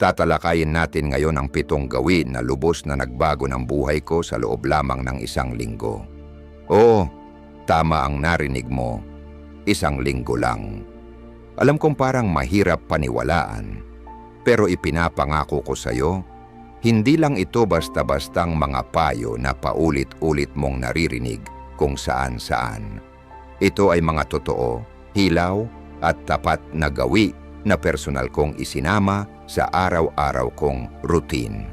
Tatalakayin natin ngayon ang pitong gawin na lubos na nagbago ng buhay ko sa loob lamang ng isang linggo. Oo, tama ang narinig mo. Isang linggo lang. Alam kong parang mahirap paniwalaan, pero ipinapangako ko sa iyo, hindi lang ito basta-bastang mga payo na paulit-ulit mong naririnig kung saan-saan. Ito ay mga totoo, hilaw at tapat na gawi na personal kong isinama sa araw-araw kong routine.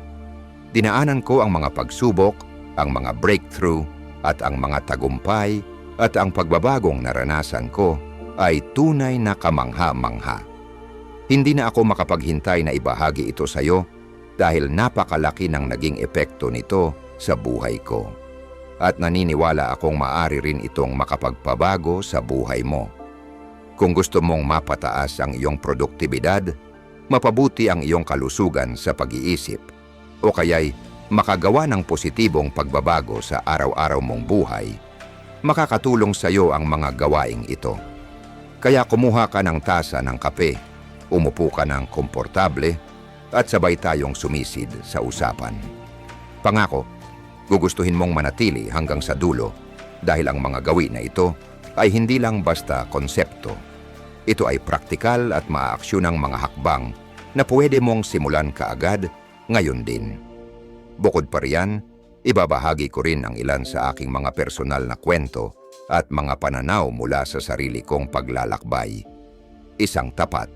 Dinaanan ko ang mga pagsubok, ang mga breakthrough at ang mga tagumpay at ang pagbabagong naranasan ko ay tunay na kamangha-mangha. Hindi na ako makapaghintay na ibahagi ito sa iyo dahil napakalaki ng naging epekto nito sa buhay ko. At naniniwala akong maari rin itong makapagpabago sa buhay mo. Kung gusto mong mapataas ang iyong produktibidad, mapabuti ang iyong kalusugan sa pag-iisip, o kaya'y makagawa ng positibong pagbabago sa araw-araw mong buhay, makakatulong sa iyo ang mga gawaing ito. Kaya kumuha ka ng tasa ng kape, umupo ka ng komportable, at sabay tayong sumisid sa usapan. Pangako, gugustuhin mong manatili hanggang sa dulo dahil ang mga gawin na ito ay hindi lang basta konsepto. Ito ay praktikal at maaaksyon ng mga hakbang na pwede mong simulan kaagad ngayon din. Bukod pa riyan, ibabahagi ko rin ang ilan sa aking mga personal na kwento at mga pananaw mula sa sarili kong paglalakbay. Isang tapat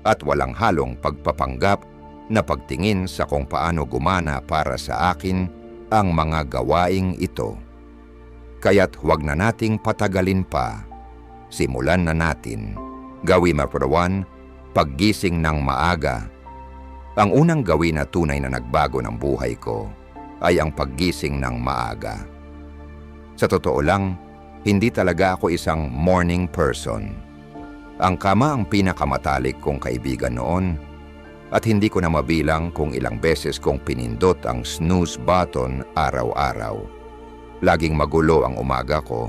at walang halong pagpapanggap na pagtingin sa kung paano gumana para sa akin ang mga gawaing ito. Kaya't huwag na nating patagalin pa. Simulan na natin. Gawin number one, paggising ng maaga. Ang unang gawin na tunay na nagbago ng buhay ko ay ang paggising ng maaga. Sa totoo lang, hindi talaga ako isang morning person. Ang kama ang pinakamatalik kong kaibigan noon at hindi ko na mabilang kung ilang beses kong pinindot ang snooze button araw-araw. Laging magulo ang umaga ko,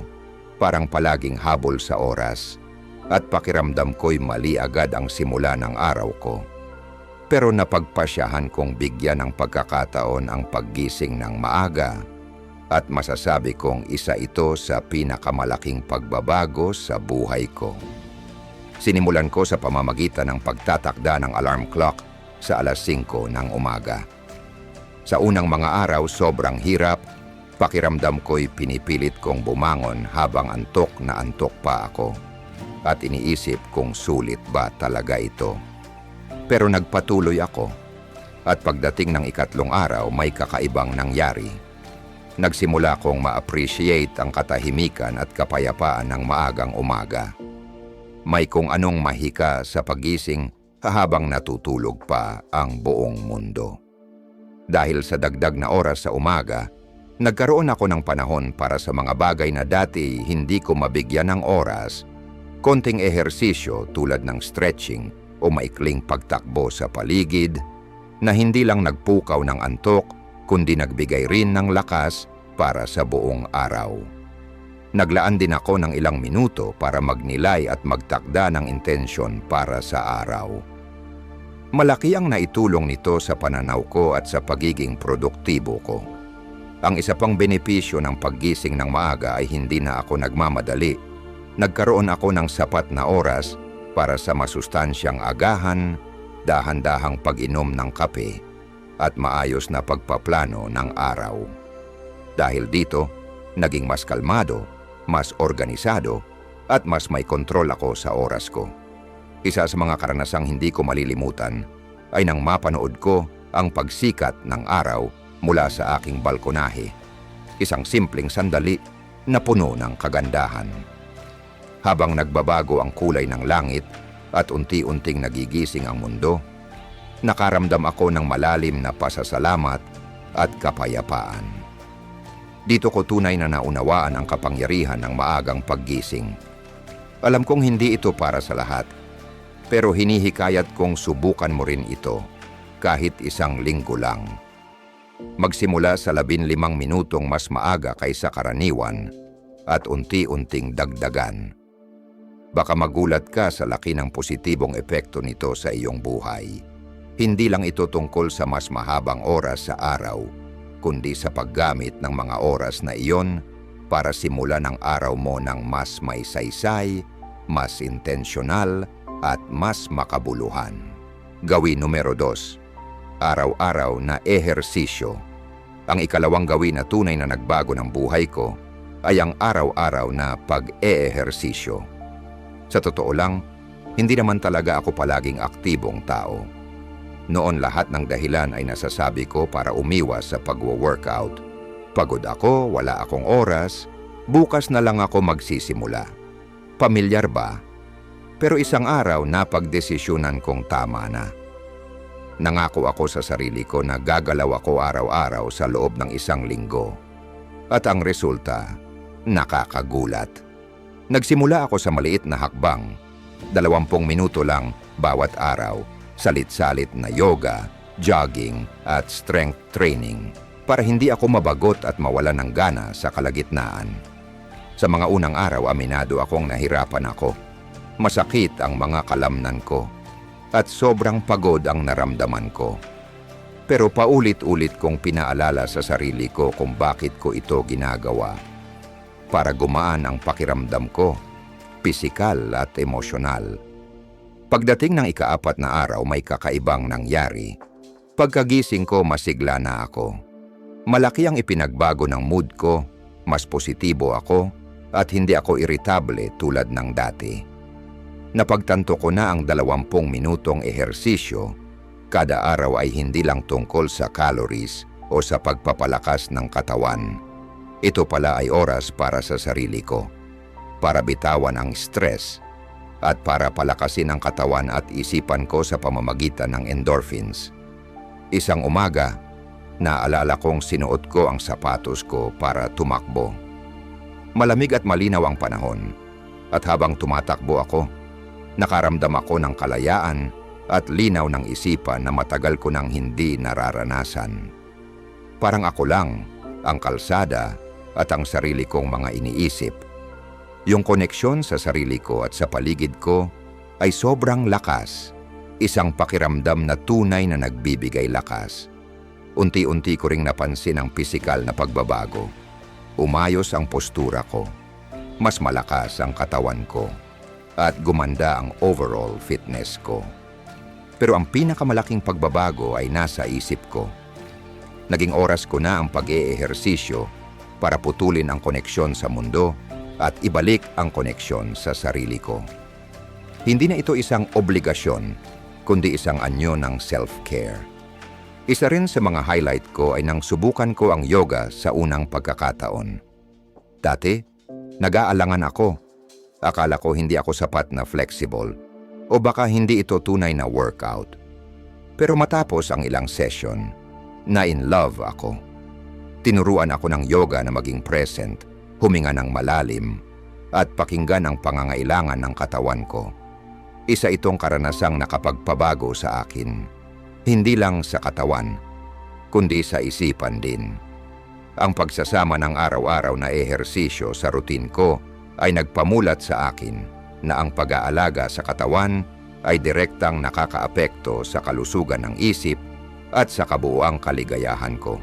parang palaging habol sa oras, at pakiramdam ko'y mali agad ang simula ng araw ko. Pero napagpasyahan kong bigyan ng pagkakataon ang paggising ng maaga at masasabi kong isa ito sa pinakamalaking pagbabago sa buhay ko. Sinimulan ko sa pamamagitan ng pagtatakda ng alarm clock sa alas 5 ng umaga. Sa unang mga araw sobrang hirap, pakiramdam ko'y pinipilit kong bumangon habang antok na antok pa ako at iniisip kung sulit ba talaga ito. Pero nagpatuloy ako at pagdating ng ikatlong araw may kakaibang nangyari. Nagsimula kong ma-appreciate ang katahimikan at kapayapaan ng maagang umaga. May kung anong mahika sa pagising habang natutulog pa ang buong mundo. Dahil sa dagdag na oras sa umaga, nagkaroon ako ng panahon para sa mga bagay na dati hindi ko mabigyan ng oras, konting ehersisyo tulad ng stretching o maikling pagtakbo sa paligid, na hindi lang nagpukaw ng antok, kundi nagbigay rin ng lakas para sa buong araw. Naglaan din ako ng ilang minuto para magnilay at magtakda ng intensyon para sa araw. Malaki ang naitulong nito sa pananaw ko at sa pagiging produktibo ko. Ang isa pang benepisyo ng paggising ng maaga ay hindi na ako nagmamadali. Nagkaroon ako ng sapat na oras para sa masustansyang agahan, dahan-dahang pag-inom ng kape, at maayos na pagpaplano ng araw. Dahil dito, naging mas kalmado, mas organisado, at mas may kontrol ako sa oras ko. Isa sa mga karanasang hindi ko malilimutan ay nang mapanood ko ang pagsikat ng araw mula sa aking balkonahe. Isang simpleng sandali na puno ng kagandahan. Habang nagbabago ang kulay ng langit at unti-unting nagigising ang mundo, nakaramdam ako ng malalim na pasasalamat at kapayapaan. Dito ko tunay na naunawaan ang kapangyarihan ng maagang paggising. Alam kong hindi ito para sa lahat, pero hinihikayat kong subukan mo rin ito kahit isang linggo lang. Magsimula sa labin limang minutong mas maaga kaysa karaniwan at unti-unting dagdagan. Baka magulat ka sa laki ng positibong epekto nito sa iyong buhay. Hindi lang ito tungkol sa mas mahabang oras sa araw, kundi sa paggamit ng mga oras na iyon para simulan ang araw mo ng mas may saysay, mas intensyonal, at mas makabuluhan. Gawin numero dos, araw-araw na ehersisyo. Ang ikalawang gawin na tunay na nagbago ng buhay ko ay ang araw-araw na pag-eehersisyo. Sa totoo lang, hindi naman talaga ako palaging aktibong tao. Noon lahat ng dahilan ay nasasabi ko para umiwas sa pagwo-workout. Pagod ako, wala akong oras, bukas na lang ako magsisimula. Pamilyar ba? Pero isang araw napagdesisyonan kong tama na. Nangako ako sa sarili ko na gagalaw ako araw-araw sa loob ng isang linggo. At ang resulta, nakakagulat. Nagsimula ako sa maliit na hakbang, dalawampung minuto lang bawat araw, salit-salit na yoga, jogging at strength training para hindi ako mabagot at mawala ng gana sa kalagitnaan. Sa mga unang araw, aminado akong nahirapan ako. Masakit ang mga kalamnan ko at sobrang pagod ang naramdaman ko. Pero paulit-ulit kong pinaalala sa sarili ko kung bakit ko ito ginagawa. Para gumaan ang pakiramdam ko, pisikal at emosyonal. Pagdating ng ikaapat na araw may kakaibang nangyari. Pagkagising ko masigla na ako. Malaki ang ipinagbago ng mood ko, mas positibo ako, at hindi ako iritable tulad ng dati. Napagtanto ko na ang dalawampung minutong ehersisyo kada araw ay hindi lang tungkol sa calories o sa pagpapalakas ng katawan. Ito pala ay oras para sa sarili ko, para bitawan ang stress at para palakasin ang katawan at isipan ko sa pamamagitan ng endorphins. Isang umaga, naalala kong sinuot ko ang sapatos ko para tumakbo. Malamig at malinaw ang panahon at habang tumatakbo ako, nakaramdam ako ng kalayaan at linaw ng isipan na matagal ko nang hindi nararanasan. Parang ako lang, ang kalsada at ang sarili kong mga iniisip. Yung koneksyon sa sarili ko at sa paligid ko ay sobrang lakas, isang pakiramdam na tunay na nagbibigay lakas. Unti-unti ko ring napansin ang pisikal na pagbabago. Umayos ang postura ko, mas malakas ang katawan ko, at gumanda ang overall fitness ko. Pero ang pinakamalaking pagbabago ay nasa isip ko. Naging oras ko na ang pag-eehersisyo para putulin ang koneksyon sa mundo at ibalik ang koneksyon sa sarili ko. Hindi na ito isang obligasyon, kundi isang anyo ng self-care. Isa rin sa mga highlight ko ay nang subukan ko ang yoga sa unang pagkakataon. Dati, nag-aalangan ako. Akala ko hindi ako sapat na flexible o baka hindi ito tunay na workout. Pero matapos ang ilang session, na in love ako. Tinuruan ako ng yoga na maging present, huminga ng malalim, at pakinggan ang pangangailangan ng katawan ko. Isa itong karanasang nakapagpabago sa akin. Hindi lang sa katawan, kundi sa isipan din. Ang pagsasama ng araw-araw na ehersisyo sa routine ko ay nagpamulat sa akin na ang pag-aalaga sa katawan ay direktang nakakaapekto sa kalusugan ng isip at sa kabuuang kaligayahan ko.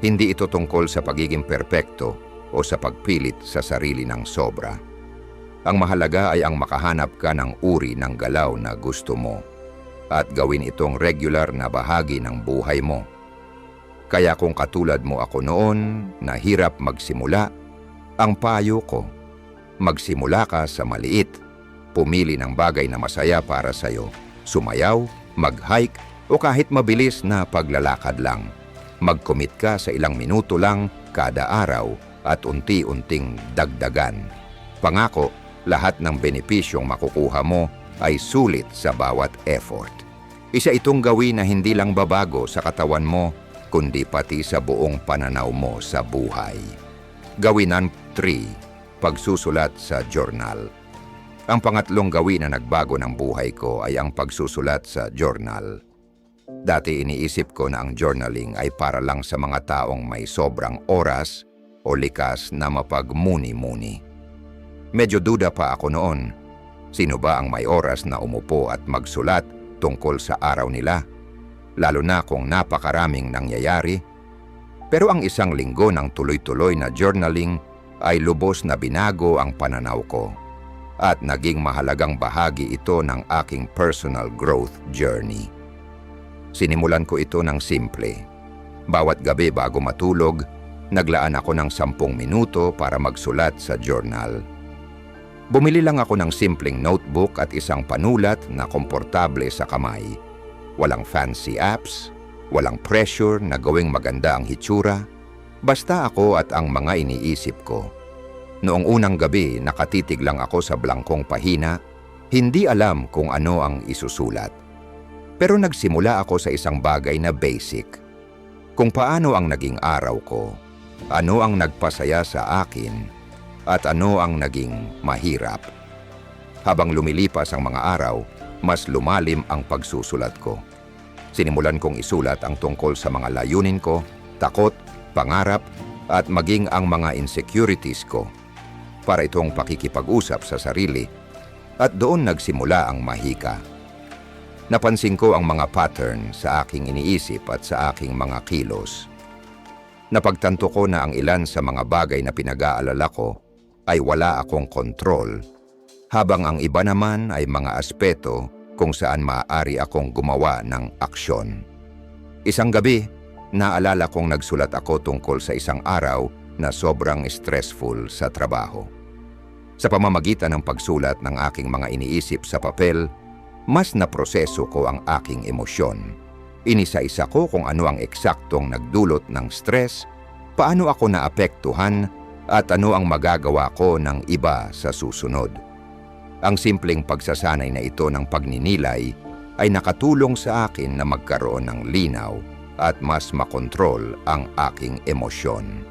Hindi ito tungkol sa pagiging perpekto o sa pagpilit sa sarili ng sobra. Ang mahalaga ay ang makahanap ka ng uri ng galaw na gusto mo at gawin itong regular na bahagi ng buhay mo. Kaya kung katulad mo ako noon na hirap magsimula, ang payo ko, magsimula ka sa maliit, pumili ng bagay na masaya para sa'yo, sumayaw, mag-hike o kahit mabilis na paglalakad lang. Mag-commit ka sa ilang minuto lang kada araw at unti-unting dagdagan. Pangako, lahat ng benepisyong makukuha mo ay sulit sa bawat effort. Isa itong gawin na hindi lang babago sa katawan mo, kundi pati sa buong pananaw mo sa buhay. Gawinan 3. Pagsusulat sa journal. Ang pangatlong gawin na nagbago ng buhay ko ay ang pagsusulat sa journal. Dati iniisip ko na ang journaling ay para lang sa mga taong may sobrang oras o likas na mapagmuni-muni. Medyo duda pa ako noon. Sino ba ang may oras na umupo at magsulat tungkol sa araw nila lalo na kung napakaraming nangyayari. Pero ang isang linggo ng tuloy-tuloy na journaling ay lubos na binago ang pananaw ko at naging mahalagang bahagi ito ng aking personal growth journey. Sinimulan ko ito ng simple. Bawat gabi bago matulog, naglaan ako ng sampung minuto para magsulat sa journal. Bumili lang ako ng simpleng notebook at isang panulat na komportable sa kamay. Walang fancy apps, walang pressure na gawing maganda ang hitsura, basta ako at ang mga iniisip ko. Noong unang gabi, nakatitig lang ako sa blangkong pahina, hindi alam kung ano ang isusulat. Pero nagsimula ako sa isang bagay na basic. Kung paano ang naging araw ko, ano ang nagpasaya sa akin, at ano ang naging mahirap. Habang lumilipas ang mga araw, mas lumalim ang pagsusulat ko. Sinimulan kong isulat ang tungkol sa mga layunin ko, takot, pangarap, at maging ang mga insecurities ko para itong pakikipag-usap sa sarili at doon nagsimula ang mahika. Napansin ko ang mga pattern sa aking iniisip at sa aking mga kilos. Napagtanto ko na ang ilan sa mga bagay na pinag-aalala ko ay wala akong kontrol, habang ang iba naman ay mga aspeto kung saan maaari akong gumawa ng aksyon. Isang gabi, naalala kong nagsulat ako tungkol sa isang araw na sobrang stressful sa trabaho. Sa pamamagitan ng pagsulat ng aking mga iniisip sa papel, mas naproseso ko ang aking emosyon. Inisa-isa ko kung ano ang eksaktong nagdulot ng stress, paano ako naapektuhan, at ano ang magagawa ko ng iba sa susunod. Ang simpleng pagsasanay na ito ng pagninilay ay nakatulong sa akin na magkaroon ng linaw at mas makontrol ang aking emosyon.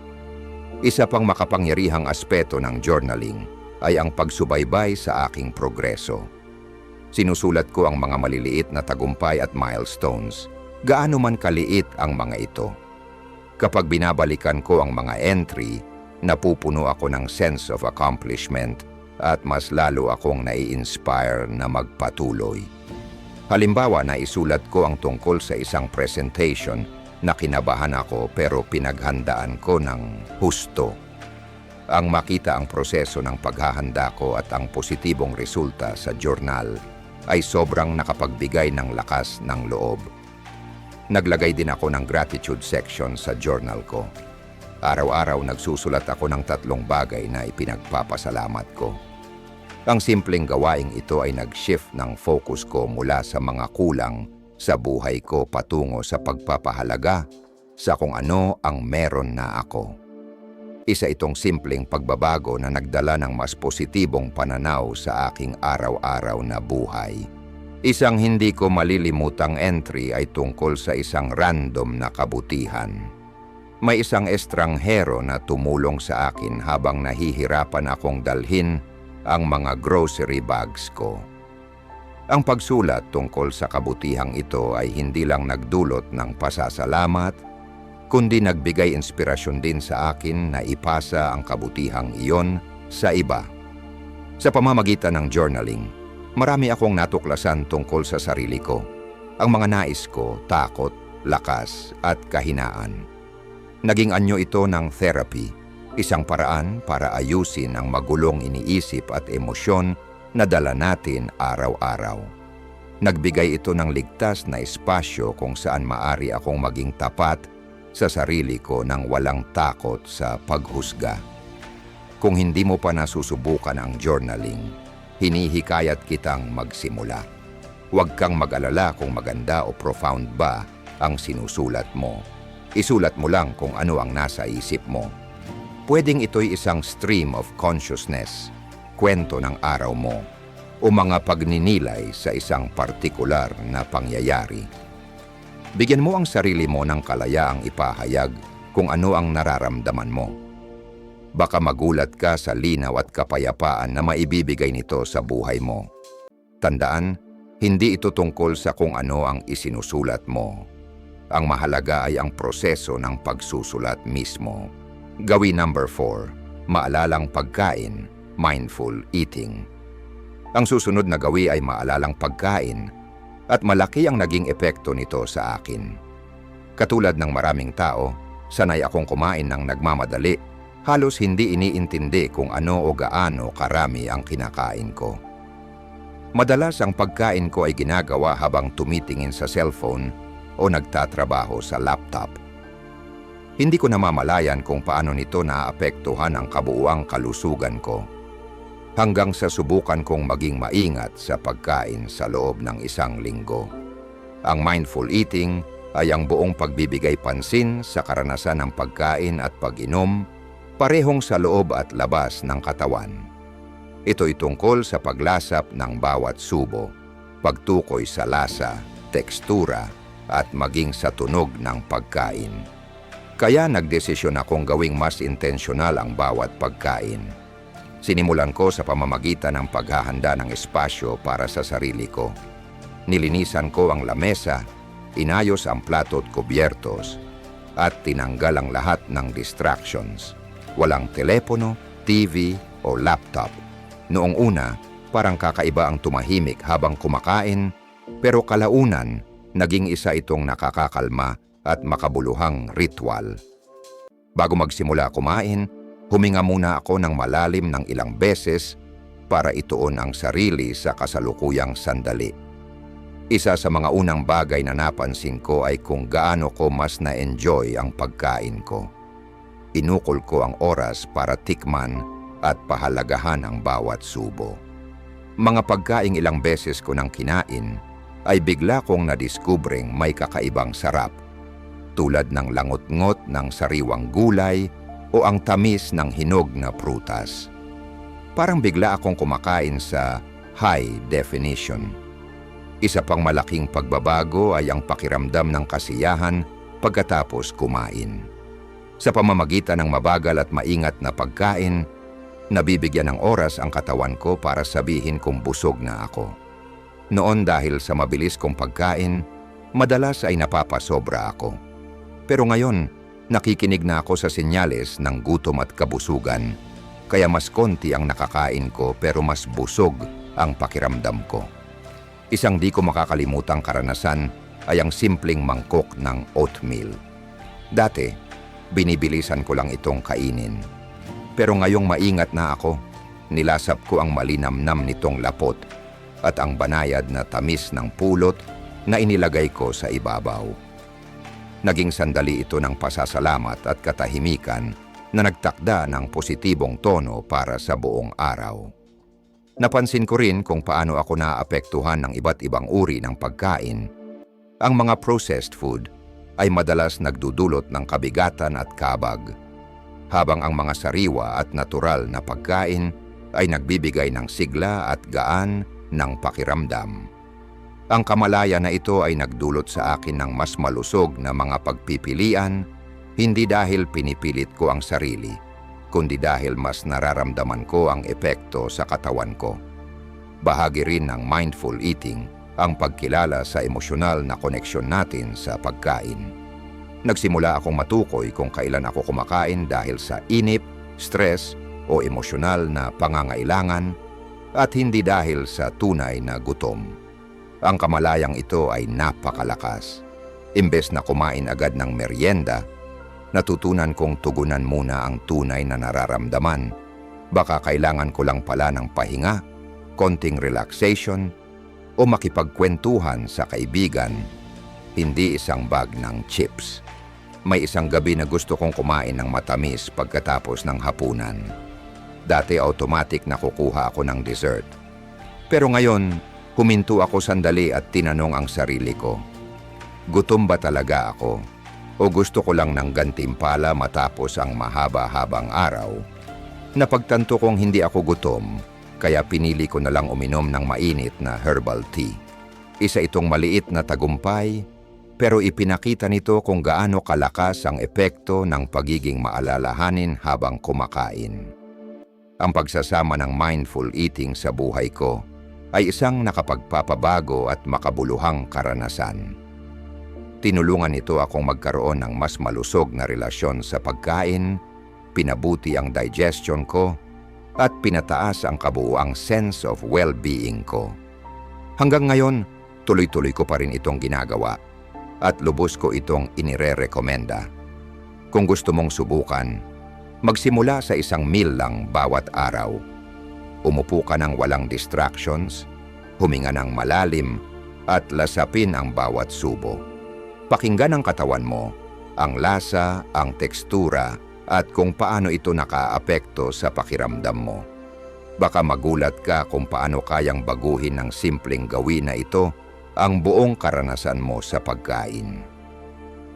Isa pang makapangyarihang aspeto ng journaling ay ang pagsubaybay sa aking progreso. Sinusulat ko ang mga maliliit na tagumpay at milestones, gaano man kaliit ang mga ito. Kapag binabalikan ko ang mga entry, napupuno ako ng sense of accomplishment at mas lalo akong nai-inspire na magpatuloy. Halimbawa, naisulat ko ang tungkol sa isang presentation na kinabahan ako pero pinaghandaan ko ng husto. Ang makita ang proseso ng paghahanda ko at ang positibong resulta sa journal ay sobrang nakapagbigay ng lakas ng loob. Naglagay din ako ng gratitude section sa journal ko. Araw-araw nagsusulat ako ng tatlong bagay na ipinagpapasalamat ko. Ang simpleng gawaing ito ay nag-shift ng focus ko mula sa mga kulang sa buhay ko patungo sa pagpapahalaga sa kung ano ang meron na ako. Isa itong simpleng pagbabago na nagdala ng mas positibong pananaw sa aking araw-araw na buhay. Isang hindi ko malilimutang entry ay tungkol sa isang random na kabutihan. May isang estranghero na tumulong sa akin habang nahihirapan akong dalhin ang mga grocery bags ko. Ang pagsulat tungkol sa kabutihang ito ay hindi lang nagdulot ng pasasalamat, kundi nagbigay inspirasyon din sa akin na ipasa ang kabutihang iyon sa iba. Sa pamamagitan ng journaling, marami akong natuklasan tungkol sa sarili ko, ang mga nais ko, takot, lakas at kahinaan. Naging anyo ito ng therapy, isang paraan para ayusin ang magulong iniisip at emosyon na dala natin araw-araw. Nagbigay ito ng ligtas na espasyo kung saan maari akong maging tapat sa sarili ko ng walang takot sa paghusga. Kung hindi mo pa nasusubukan ang journaling, hinihikayat kitang magsimula. Huwag kang mag-alala kung maganda o profound ba ang sinusulat mo. Isulat mo lang kung ano ang nasa isip mo. Pwedeng ito'y isang stream of consciousness, kwento ng araw mo, o mga pagninilay sa isang partikular na pangyayari. Bigyan mo ang sarili mo ng kalayaang ipahayag kung ano ang nararamdaman mo. Baka magulat ka sa linaw at kapayapaan na maibibigay nito sa buhay mo. Tandaan, hindi ito tungkol sa kung ano ang isinusulat mo. Ang mahalaga ay ang proseso ng pagsusulat mismo. Gawin number 4, maalalang pagkain, mindful eating. Ang susunod na gawi ay maalalang pagkain. At malaki ang naging epekto nito sa akin. Katulad ng maraming tao, sanay akong kumain ng nagmamadali. Halos hindi iniintindi kung ano o gaano karami ang kinakain ko. Madalas ang pagkain ko ay ginagawa habang tumitingin sa cellphone o nagtatrabaho sa laptop. Hindi ko namamalayan kung paano nito naaapektuhan ang kabuuang kalusugan ko. Hanggang sa subukan kong maging maingat sa pagkain sa loob ng isang linggo. Ang mindful eating ay ang buong pagbibigay pansin sa karanasan ng pagkain at pag-inom, parehong sa loob at labas ng katawan. Ito'y tungkol sa paglasap ng bawat subo, pagtukoy sa lasa, tekstura, at maging sa tunog ng pagkain. Kaya nagdesisyon akong gawing mas intensyonal ang bawat pagkain. Sinimulan ko sa pamamagitan ng paghahanda ng espasyo para sa sarili ko. Nilinisan ko ang lamesa, inayos ang plato at kubyertos, at tinanggal ang lahat ng distractions. Walang telepono, TV o laptop. Noong una, parang kakaiba ang tumahimik habang kumakain, pero kalaunan, naging isa itong nakakakalma at makabuluhang ritual. Bago magsimula kumain, huminga muna ako ng malalim ng ilang beses para ituon ang sarili sa kasalukuyang sandali. Isa sa mga unang bagay na napansin ko ay kung gaano ko mas na-enjoy ang pagkain ko. Inukol ko ang oras para tikman at pahalagahan ang bawat subo. Mga pagkaing ilang beses ko nang kinain ay bigla kong nadiskubreng may kakaibang sarap tulad ng langot-ngot ng sariwang gulay o ang tamis ng hinog na prutas. Parang bigla akong kumakain sa high definition. Isa pang malaking pagbabago ay ang pakiramdam ng kasiyahan pagkatapos kumain. Sa pamamagitan ng mabagal at maingat na pagkain, nabibigyan ng oras ang katawan ko para sabihin kung busog na ako. Noon dahil sa mabilis kong pagkain, madalas ay napapasobra ako. Pero ngayon, nakikinig na ako sa senyales ng gutom at kabusugan, kaya mas konti ang nakakain ko pero mas busog ang pakiramdam ko. Isang di ko makakalimutang karanasan ay ang simpleng mangkok ng oatmeal. Dati, binibilisan ko lang itong kainin. Pero ngayong maingat na ako, nilasap ko ang malinamnam nitong lapot at ang banayad na tamis ng pulot na inilagay ko sa ibabaw. Naging sandali ito ng pasasalamat at katahimikan na nagtakda ng positibong tono para sa buong araw. Napansin ko rin kung paano ako naapektuhan ng iba't ibang uri ng pagkain. Ang mga processed food ay madalas nagdudulot ng kabigatan at kabag, habang ang mga sariwa at natural na pagkain ay nagbibigay ng sigla at gaan ng pakiramdam. Ang kamalaya na ito ay nagdulot sa akin ng mas malusog na mga pagpipilian, hindi dahil pinipilit ko ang sarili, kundi dahil mas nararamdaman ko ang epekto sa katawan ko. Bahagi rin ng mindful eating ang pagkilala sa emosyonal na koneksyon natin sa pagkain. Nagsimula akong matukoy kung kailan ako kumakain dahil sa inip, stress o emosyonal na pangangailangan at hindi dahil sa tunay na gutom. Ang kamalayang ito ay napakalakas. Imbes na kumain agad ng merienda, natutunan kong tugunan muna ang tunay na nararamdaman. Baka kailangan ko lang pala ng pahinga, konting relaxation, o makipagkwentuhan sa kaibigan, hindi isang bag ng chips. May isang gabi na gusto kong kumain ng matamis pagkatapos ng hapunan. Dati automatic na kukuha ako ng dessert. Pero ngayon, huminto ako sandali at tinanong ang sarili ko. Gutom ba talaga ako? O gusto ko lang ng gantimpala matapos ang mahaba-habang araw? Napagtanto kong hindi ako gutom, kaya pinili ko na lang uminom ng mainit na herbal tea. Isa itong maliit na tagumpay, pero ipinakita nito kung gaano kalakas ang epekto ng pagiging maalalahanin habang kumakain. Ang pagsasama ng mindful eating sa buhay ko ay isang nakapagpapabago at makabuluhang karanasan. Tinulungan nito akong magkaroon ng mas malusog na relasyon sa pagkain, pinabuti ang digestion ko, at pinataas ang kabuuang sense of well-being ko. Hanggang ngayon, tuloy-tuloy ko pa rin itong ginagawa at lubos ko itong inire-rekomenda. Kung gusto mong subukan, magsimula sa isang meal lang bawat araw. Umupo ka ng walang distractions, huminga ng malalim, at lasapin ang bawat subo. Pakinggan ang katawan mo, ang lasa, ang tekstura, at kung paano ito nakaapekto sa pakiramdam mo. Baka magulat ka kung paano kayang baguhin ng simpleng gawin na ito ang buong karanasan mo sa pagkain.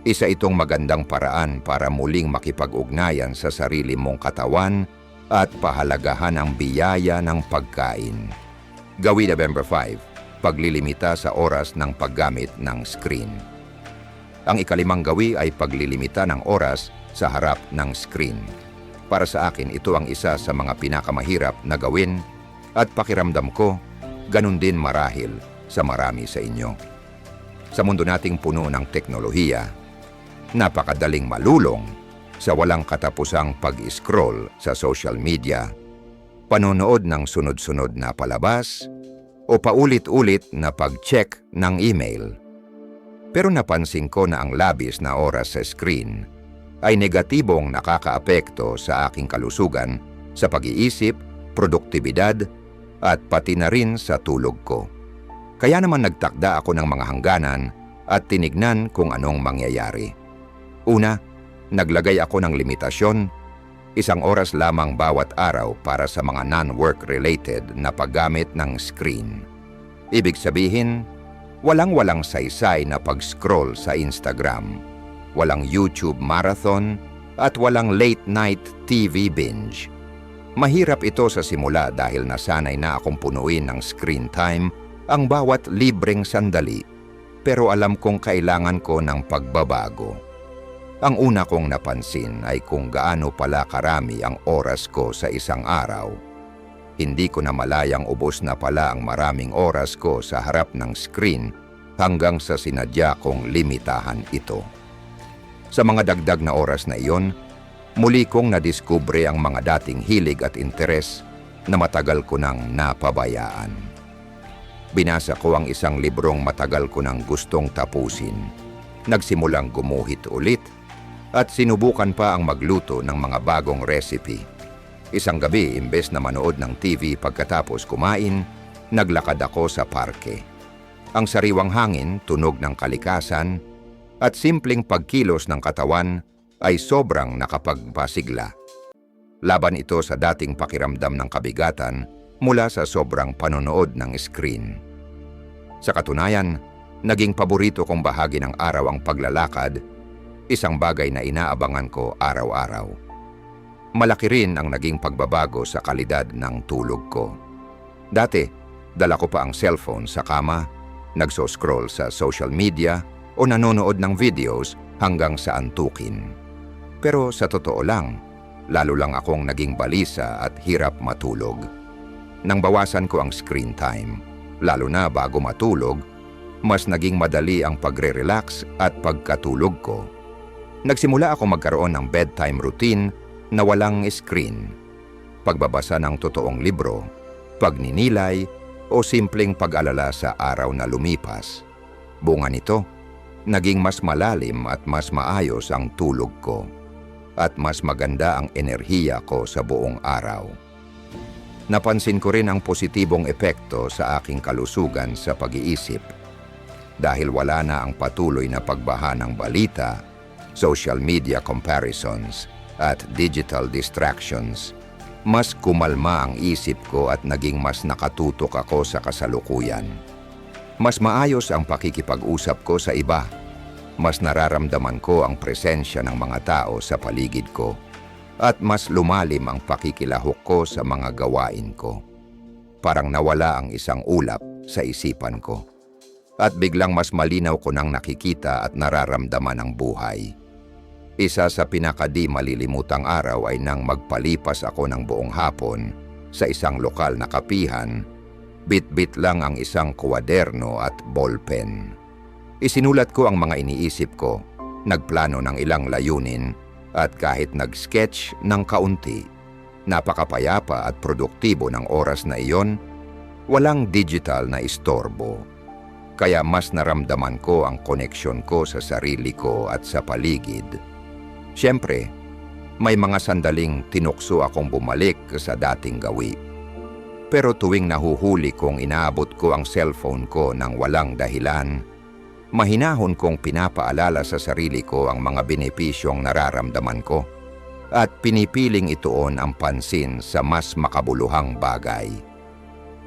Isa itong magandang paraan para muling makipag-ugnayan sa sarili mong katawan at pahalagahan ang biyaya ng pagkain. Gawin November 5, paglilimita sa oras ng paggamit ng screen. Ang ikalimang gawi ay paglilimita ng oras sa harap ng screen. Para sa akin, ito ang isa sa mga pinakamahirap na gawin at pakiramdam ko, ganun din marahil sa marami sa inyo. Sa mundo nating puno ng teknolohiya, napakadaling malulong sa walang katapusang pag-scroll sa social media, panonood ng sunod-sunod na palabas, o paulit-ulit na pag-check ng email. Pero napansin ko na ang labis na oras sa screen ay negatibong nakakaapekto sa aking kalusugan sa pag-iisip, produktibidad, at pati na rin sa tulog ko. Kaya naman nagtakda ako ng mga hangganan at tinignan kung anong mangyayari. Una, naglagay ako ng limitasyon, isang oras lamang bawat araw para sa mga non-work related na paggamit ng screen. Ibig sabihin, walang-walang saysay na pag-scroll sa Instagram, walang YouTube marathon, at walang late-night TV binge. Mahirap ito sa simula dahil nasanay na akong punuin ng screen time ang bawat libreng sandali, pero alam kong kailangan ko ng pagbabago. Ang una kong napansin ay kung gaano pala karami ang oras ko sa isang araw. Hindi ko na malayang ubos na pala ang maraming oras ko sa harap ng screen hanggang sa sinadya kong limitahan ito. Sa mga dagdag na oras na iyon, muli kong nadiskubre ang mga dating hilig at interes na matagal ko nang napabayaan. Binasa ko ang isang librong matagal ko nang gustong tapusin. Nagsimulang gumuhit ulit at sinubukan pa ang magluto ng mga bagong recipe. Isang gabi, imbes na manood ng TV pagkatapos kumain, naglakad ako sa parke. Ang sariwang hangin, tunog ng kalikasan, at simpleng pagkilos ng katawan ay sobrang nakapagpasigla. Laban ito sa dating pakiramdam ng kabigatan mula sa sobrang panonood ng screen. Sa katunayan, naging paborito kong bahagi ng araw ang paglalakad, isang bagay na inaabangan ko araw-araw. Malaki rin ang naging pagbabago sa kalidad ng tulog ko. Dati, dala ko pa ang cellphone sa kama, nagso-scroll sa social media o nanonood ng videos hanggang sa antukin. Pero sa totoo lang, lalo lang akong naging balisa at hirap matulog. Nang bawasan ko ang screen time, lalo na bago matulog, mas naging madali ang pagre-relax at pagkatulog ko. Nagsimula ako magkaroon ng bedtime routine na walang screen. Pagbabasa ng totoong libro, pagninilay, o simpleng pag-alala sa araw na lumipas. Bunga nito, naging mas malalim at mas maayos ang tulog ko at mas maganda ang enerhiya ko sa buong araw. Napansin ko rin ang positibong epekto sa aking kalusugan sa pag-iisip. Dahil wala na ang patuloy na pagbaha ng balita, social media comparisons, at digital distractions, mas kumalma ang isip ko at naging mas nakatutok ako sa kasalukuyan. Mas maayos ang pakikipag-usap ko sa iba. Mas nararamdaman ko ang presensya ng mga tao sa paligid ko at mas lumalim ang pakikilahok ko sa mga gawain ko. Parang nawala ang isang ulap sa isipan ko. At biglang mas malinaw ko nang nakikita at nararamdaman ang buhay. Isa sa pinakadi malilimutang araw ay nang magpalipas ako ng buong hapon sa isang lokal na kapihan, bit-bit lang ang isang kwaderno at ballpen. Isinulat ko ang mga iniisip ko, nagplano ng ilang layunin, at kahit nag-sketch ng kaunti, napakapayapa at produktibo ng oras na iyon, walang digital na istorbo. Kaya mas naramdaman ko ang koneksyon ko sa sarili ko at sa paligid. Siyempre, may mga sandaling tinukso akong bumalik sa dating gawi. Pero tuwing nahuhuli kong inaabot ko ang cellphone ko ng walang dahilan, mahinahon kong pinapaalala sa sarili ko ang mga benepisyong nararamdaman ko at pinipiling ituon ang pansin sa mas makabuluhang bagay.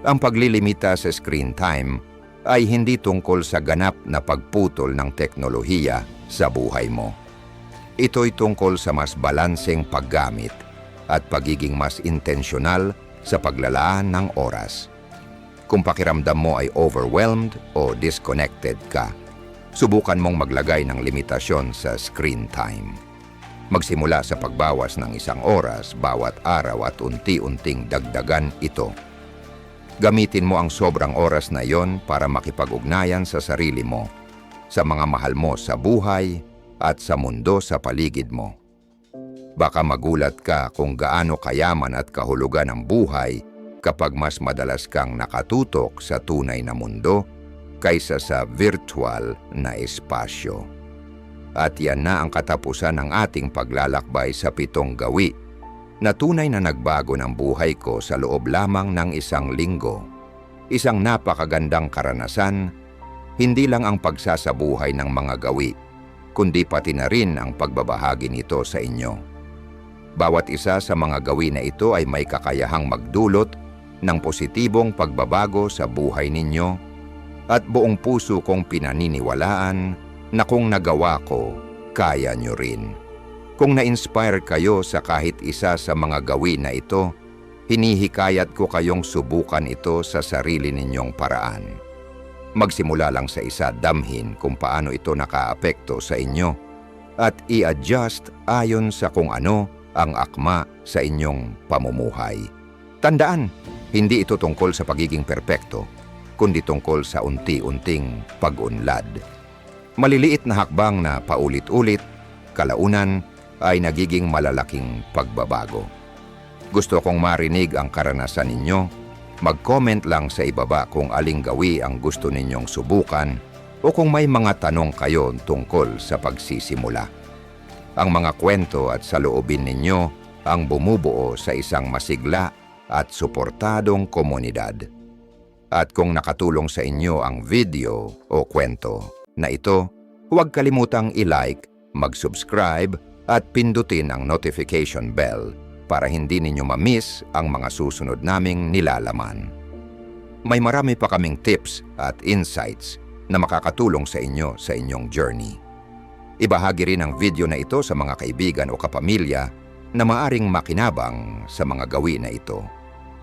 Ang paglilimita sa screen time ay hindi tungkol sa ganap na pagputol ng teknolohiya sa buhay mo. Ito'y tungkol sa mas balanseng paggamit at pagiging mas intensyonal sa paglalaan ng oras. Kung pakiramdam mo ay overwhelmed o disconnected ka, subukan mong maglagay ng limitasyon sa screen time. Magsimula sa pagbawas ng isang oras bawat araw at unti-unting dagdagan ito. Gamitin mo ang sobrang oras na yon para makipag-ugnayan sa sarili mo, sa mga mahal mo sa buhay at sa mundo sa paligid mo. Baka magulat ka kung gaano kayaman at kahulugan ang buhay kapag mas madalas kang nakatutok sa tunay na mundo kaysa sa virtual na espasyo. At yan na ang katapusan ng ating paglalakbay sa pitong gawi na tunay na nagbago ng buhay ko sa loob lamang ng isang linggo. Isang napakagandang karanasan, hindi lang ang pagsasabuhay ng mga gawi, kundi pati na rin ang pagbabahagi nito sa inyo. Bawat isa sa mga gawi na ito ay may kakayahang magdulot ng positibong pagbabago sa buhay ninyo at buong puso kong pinaniniwalaan na kung nagawa ko, kaya nyo rin. Kung na-inspire kayo sa kahit isa sa mga gawin na ito, hinihikayat ko kayong subukan ito sa sarili ninyong paraan. Magsimula lang sa isa damhin kung paano ito nakaapekto sa inyo at i-adjust ayon sa kung ano ang akma sa inyong pamumuhay. Tandaan, hindi ito tungkol sa pagiging perpekto, kundi tungkol sa unti-unting pag-unlad. Maliliit na hakbang na paulit-ulit, kalaunan ay nagiging malalaking pagbabago. Gusto kong marinig ang karanasan ninyo. Mag-comment lang sa ibaba kung aling gawi ang gusto ninyong subukan o kung may mga tanong kayo tungkol sa pagsisimula. Ang mga kwento at saloobin ninyo ang bumubuo sa isang masigla at suportadong komunidad. At kung nakatulong sa inyo ang video o kwento na ito, huwag kalimutang i-like, mag-subscribe at pindutin ang notification bell para hindi ninyo ma-miss ang mga susunod naming nilalaman. May marami pa kaming tips at insights na makakatulong sa inyo sa inyong journey. Ibahagi rin ang video na ito sa mga kaibigan o kapamilya na maaring makinabang sa mga gawi na ito.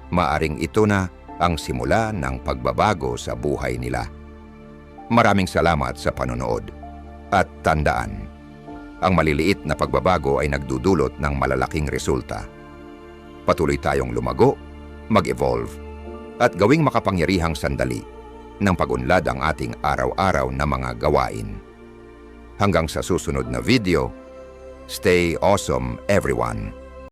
Maaring ito na ang simula ng pagbabago sa buhay nila. Maraming salamat sa panonood. At tandaan, ang maliliit na pagbabago ay nagdudulot ng malalaking resulta. Patuloy tayong lumago, mag-evolve, at gawing makapangyarihang sandali ng pagunlad ang ating araw-araw na mga gawain. Hanggang sa susunod na video, stay awesome everyone!